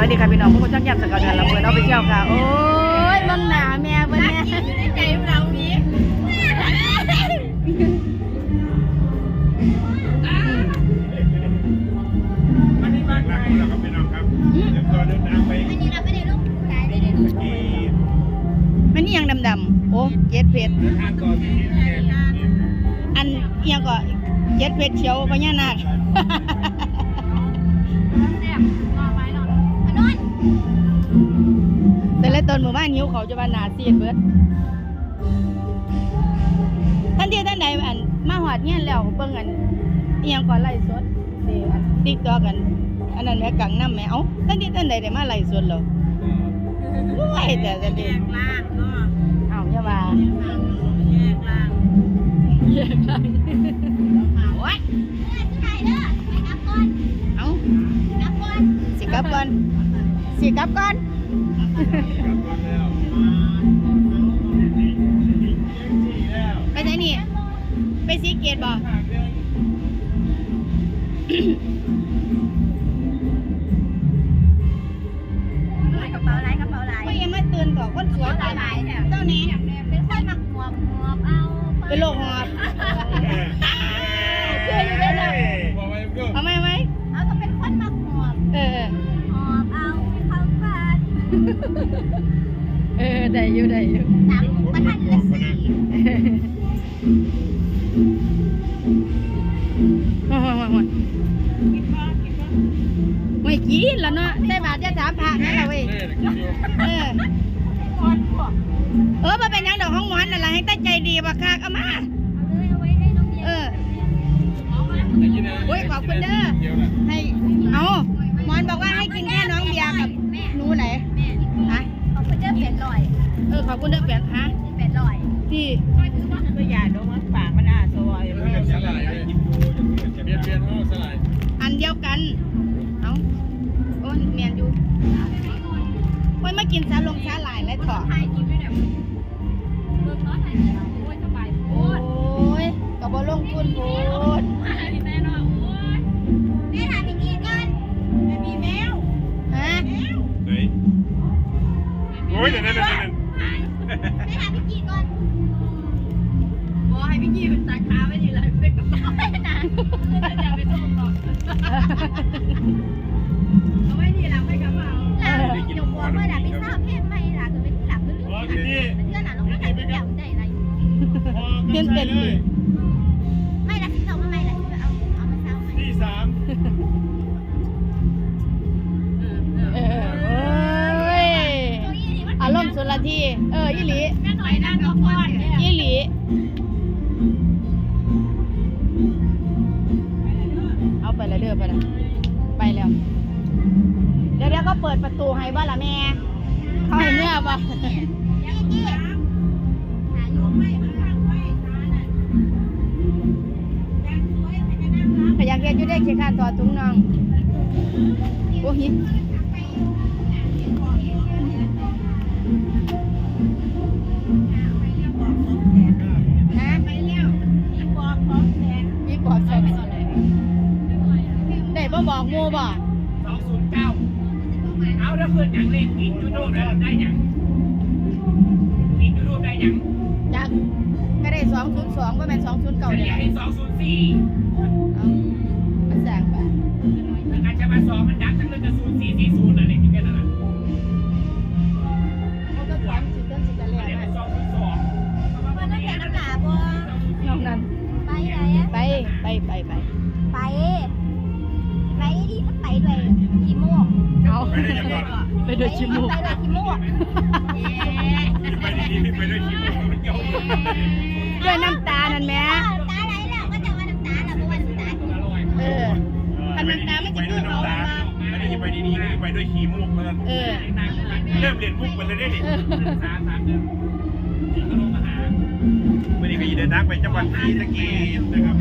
วัสดีค่ะพี่น้องพวกคนช่างยับสกาวเดือนลำเพลินเอาไปเที่ยวค่ะ โอ้ยเบังหนาแม่เบังแม่ในใจเรานี้วันนี้บ้านหลักของเราครับพี่น้องครับเดี๋ยวก็เดินทางไปอันนี้เราไม่ได้ลูกชายได้ได้ลูกที่มันนี่ยังดำๆโอ้เจ็ดเพชรเดินทางก่อนที่ที่ที่อันเอียงก็เจ็ดเพชรเขียวพญานาค ต่ละตนหมู่บ้านหิวเขาจะว่าหนาซีดเบิดท่านที่ท่านใดอันมาหอดเงี้ยแล้วเบิ่งอันเอียงก่อนไล่สดเสีอันติ๊กตอกัน อันนั้นแม่กังน้ำแม่เอ้าท่านที่ท่านใดได้มาไล่สดเหรอไล่แต่แต่เด็แยกกล่างก็เอ้าอย่าว่าแยกล่างแยกล่างโอ้ยที่ไหนเด้อไปกลับก่อนเอ้ากลับก่อนสิกลับก่อนสิกลับก่อน หลายหลายแถวเจ้านี้เป็นคนมักหมอบหมอบเอาเป็นโรคหอบเชื่ออยู่ได้เลยเอาไหมเอาไหมเอาก็เป็นคนมักหมอบเออหอบเอาเข้าบ้านเออได้อยู่ได้อยู่ตามประทันเลยสิมามามามาไม่กินแล้วเนาะได้บาทจะถามพระนั่นแหละเว้ยเออ ขอบคุณเด้อเปลี่ยนฮะเปลี่ยนลอยที่ก็อย่าดมมันปากมันอาสวอยอันเดียวกันเอาโอ้ยเมียนอยู่โอ้ยมากินซาลงซาหลายแล้วเถอะไทยกินไม่ได้เบิ่งน้อยไทยกินโอ้ยสบายโคโอ้ตรยกับบลงทุนโพดแม่น้อยโอ้ยแม่ถามพี่กี้ก่อนแม่มีแมวฮะโอ้ยเดี๋ยว ไม่ถามพี่กีก่อน เปิดประตูให้บ้าละแม่ เขาให้เมื่อบ่พี่กี้หาอยู่ไม่ข้างไว้ตาน่ะยังสวยแต่ก็นั่งรับขยักเฮ็ดอยู่ได้ขี้ขาดต่อถุงน้อง โอ้ย เอาถ้าเกิดอย่างเลขอีกจุดโน้ได้ได้อย่างอีกจุดโน้ได้อย่างจักก็ได้202บ่แม่น209เฉเด้ลี่ยอให้สองศูนย์สี่เอามันสร้างบ่อ เอาไปโดยชิมูกไปด้วยกี่โมงไปดีๆไปด้วยคิวมันเกี่ยวด้วยน้ำตานั่นแหม่น้ำตาไหลแล้วก็จะว่าน้ำตาแล้วเพราะว่าน้ำตากินเออคันน้ำตามันจะขึ้นเขามาอันนี้ไปดีๆไปด้วยขี้มูกมันเออเริ่มเรียนมุกมันเลยได้ดิสามสามเดือนก็ลงมาหาวันนี้ก็ยีเดินทางไปจังหวัดศรีสะเกษนะครับ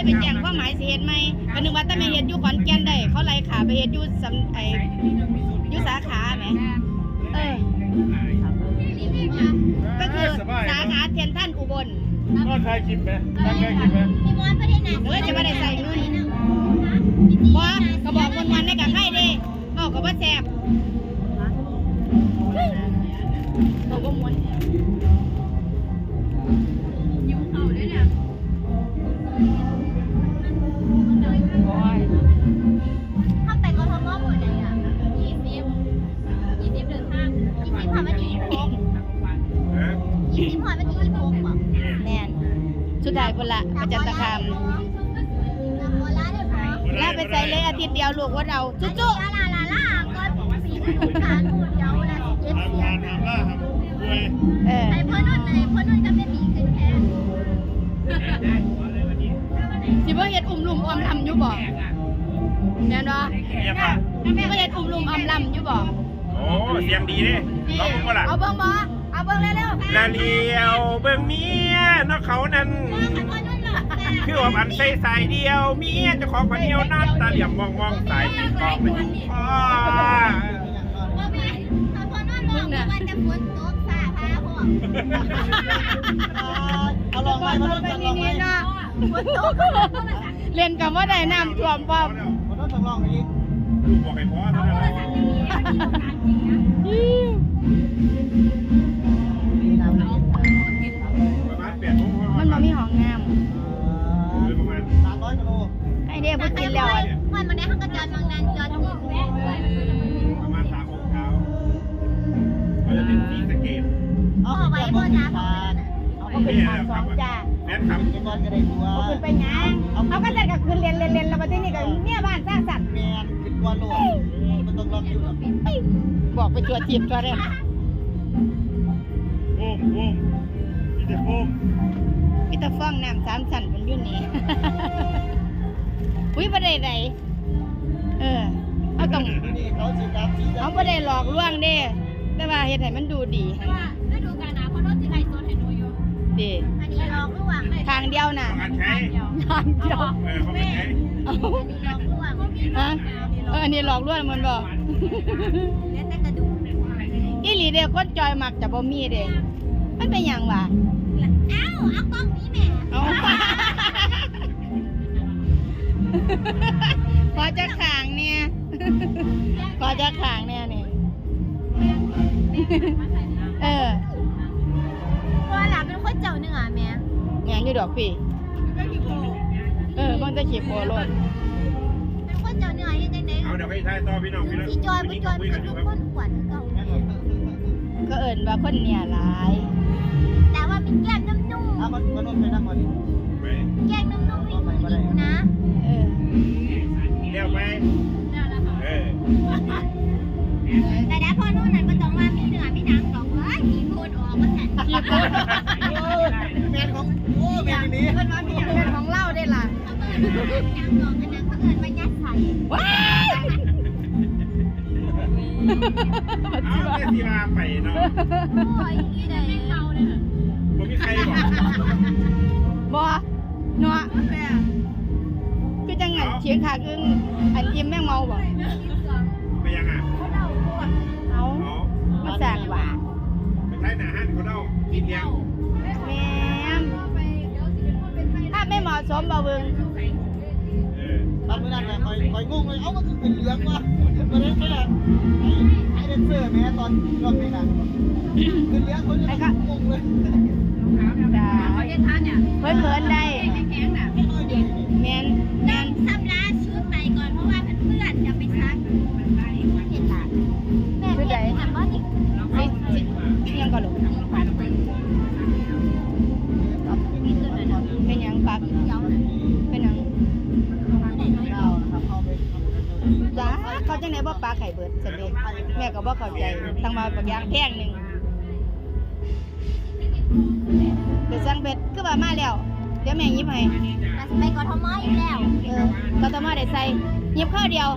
เฮ็ดไหมก็นึกว่าแต่แม่เฮ็ดอยู่ขอนแก่นได้เขาไล่ขาไปเฮ็ดอยู่สำไอ้อยู่สาขาแหมเออก็คือสาขาเทียนท่านอุบลก็ใครคิดไหมตั้งใจคิดไหมพี่มอนประเด็นไหนเออจะไม่ได้ใส่เงินบ่ก็บอกคนวันได้กับใครเด้บอกกับว่าแซ่บบอกว่าม้วนยิ้วเขาด้วยเนี่ย ละประจันตคามโบราณเลยค่ะลาไปใส่เลยอาทิตย์เดียวลูกว่าเราจุ๊จุ๊ลาลาลาลาก็ปีนถูกขาหนูเดียวแล้วเจ็ดทำเสียงานทำล่าทำรวยเออไอ้พ่อนุ่นไอ้พ่อนุ่นก็ไม่มีขึ้นแค่สิบ่เฮ็ดอุ้มลุมออมลำอยู่บ่แม่นบ่เยี่ยมอะแม่บ่เฮ็ดอุ้มลุมออมลำอยู่บ่โอ้เสียงดีเลยลองมึงก็ล่ะเอาเบิ่งบ่เอาเบิ่งเร็วลาเลียวเบิ่งเมียนอกเขานั้นพ่อนุ่นหรอคื อว่ามันใส่สายเดียวเมียเจะของคนเดียวนั่นตาเหลี่ยมมองมองสายติดคอไปคอพ่อพี่ถ้าพ่อนุ่นบอกว่าจะฝนตกฟ้าพาพ่อเอาลองไปมาลองกันลองไปเนาะฝนตกเล่นกับว่าได้น้ำท่วมพร้อมลูกบอกให้พ่อเท่านั้นแหละประ ม่ทำเอาขึ้นไปหยังเอาก็จัดกับคืนเรียนเรียนเรียนแล้วมาที่นี่ก็เมียบ้านสร้างสัตว์บอกไปตัวจีบตัวแรกโฟมโฟมมีแต่โฟมมีแต่ฟ้องน้ำสามสันมันอยู่นี่อุ้ยบ่ได้ไดเออเอาต้องเอาบ่ได้หลอกลวงเด้แต่ว่าเฮ็ดให้มันดูดีหั่นว่าฤดูกาลหนาวพ่อนุ่นจะไล่โซนให้หนูอยู่ดีอันนี้ลองระหว่างเลยทาง เดียวน่ะประมาณใช้ทางเดียวเออเขาไม่ใช้เอาอันนี้ลองระหว่างฮะเอออันนี้หลอกลวงมันบ่เล่นแต่กระดูกอีหลีเด้คนจอยมักจะบ่มีเด้มันเป็นหยังวะเอ้าเอากล้องนี้แม่เอาพอจะขางเนี่ยพอจะขางเนี่ยนี่เออว่าหลานเป็นคนเจ้าเนื้อแม่ งานอยู่ดอกพี่เออมันจะขีบโพโลดเป็นคนเจ้าเนื้อยังไงไหนเอาเดี๋ยวไปท้ายต่อพี่น้องพี่น้องพี่จอยพี่จอยคุเป็ยนกันอยู่ครับคนขวัญเก่าก็เอิญว่าคนเนี่ยหลาย แต่ว่ามีแก้มนุ่มไปๆแก้มนุ่มๆวิ่งวิ่งนะ เออเลี้ยวไปเออแต่ได้พ่อนู่นนั่นก็ต้องว่ามีเนื้อมีหนังสองเอ้ยมีโคตรออกมาแทนขีบโพโลดเป็นว่ามีอย่างเป็นของเล่าได้ล่ะเขาเกิดมาหนังออกอันนั้นเขาเกิดมายัดใส่ว้ายเอาแต่สีลาไปเนาะโอ้ยนี่ได้เขาเลยผมมีใครบอกบ่เนาะคือจังงันเฉียงขากึ่งอันยิ้มแม่งเมาบ่ไปยังอะเอาอ๋อมาสั่งว่าไปท้ายหนาหันเขาเล่ากินยัง ถ้าไม่เหมาะสมบ่เบิ่งเออตอนเมื่อนั้นน่ะคอยคอยงงเลย เอ้ามันคือเป็นเหลืองวะมันเป็นแค่ไอ้ไอ้เดนเซอร์แม่ตอนรอบนี้นะคือเหลืองคนนี้งงเลยจ้าเขาจะทานเนี่ยเพิ่นเพิ่นได้ จ้าเขาจังได๋บ่ปลาไข่เบิดจังได๋แม่ก็บ่เข้าใจตั้งมาบักอย่างแพงหนึงไปสั่งเบ็ดคือว่ามาแล้ว เดี๋ยวแม่หยิบให้ไปกทมอีกแล้วเออก็ต้องมาได้ใส่หยิบข้าวเดียว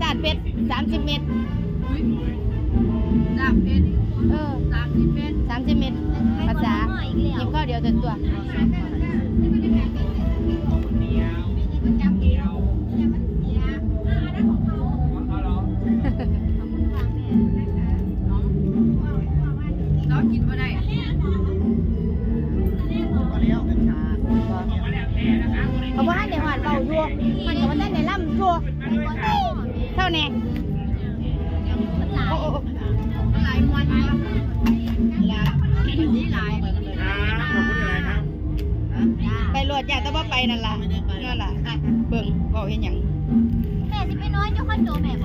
จานเป็ด30เม็ดจับเป็นเออสามสิบเป็น30เม็ดภาษาอีกหแล้ยิวบข้าวเดียวจนตัว นั่นล่ะนั่นล่ะอะเบิ่งเว้าเฮ็ดหยังแม่สิไปนอนอยู่คอนโดแม่บ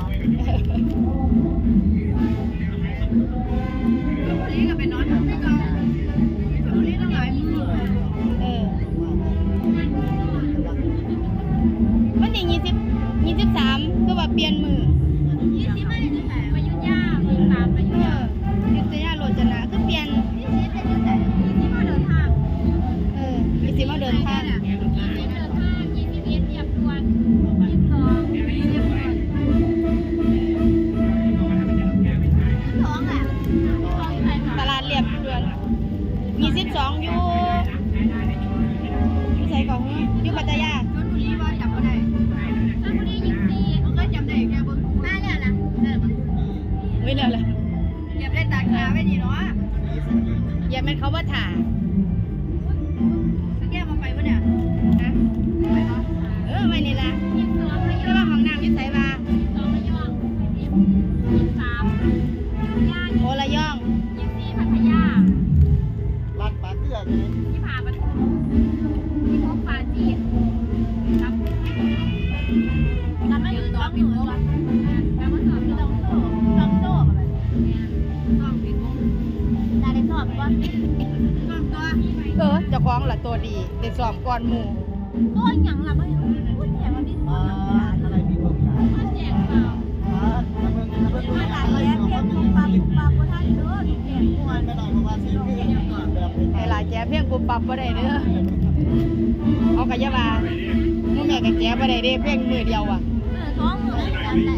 เขาว่าถ่า ได้ซ้อมก่อนหมู่ก็ยังละไม่พูดแถมว่ามีตัวอ่ายังอะไรมีคนขายมาแจกเปล่าอ่าแล้วเพิ่งแล้วเพิ่งมาหลายแล้วเพียงปุ๊บปั๊บปุ๊บปั๊บก็ท่านเด้อแจกมวนไม่ได้เพราะว่าซื้อคือแบบไอ้หลายแจ้เพียงกูปรับบ่ได้เด้อเอากะยาว่าหมู่แม่ก็แจ้บ่ได้เด้เพียงมือเดียวอะเออท้องมือไหนกันวิ่ง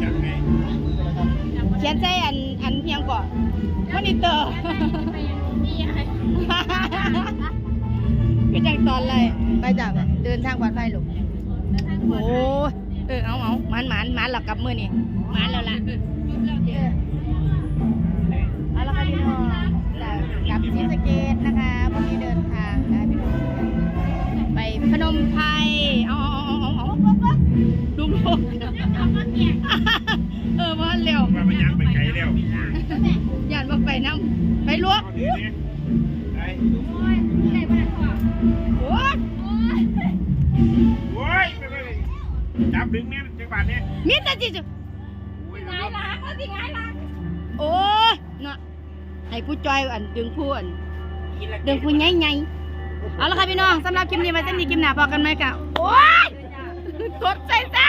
แต่จากไหนเขียนใส่อันอันเพียงก่อนมอนิเตอร์ ไปนี่ไงคือจังตอนเลยไปจ้ะเดินทางปลอดภัยลูกโอ้ยเออเอาเอาหมันหมันหมันหลับกลับมือนี่หมันแล้วล่ะเออเอาละค่ะพี่น้องจากกลับศรีสะเกดนะคะวันนี้เดินทางนะพี่น้องไปพนมไพรเอาเอาเอาเอาเอาเอาลุงโลกเออมาเร็วว่ามันยังไปไกลแล้วย่านว่าไปน้ำไปลวก จับดึงเนี่ยจังหวัดเนี่ยมีแต่จิจุโอ้ยง่ายล้างก็สิง่ายล้างโอ้ยเนาะให้ผู้จอยอันดึงผู้อันดึงผู้ใหญ่ใหญ่เอาละค่ะพี่น้องสำหรับคลิปนี้ไว้เส้นนี้คลิปหน้าพอกันไหมกะโอ้ยกดใส่ซะ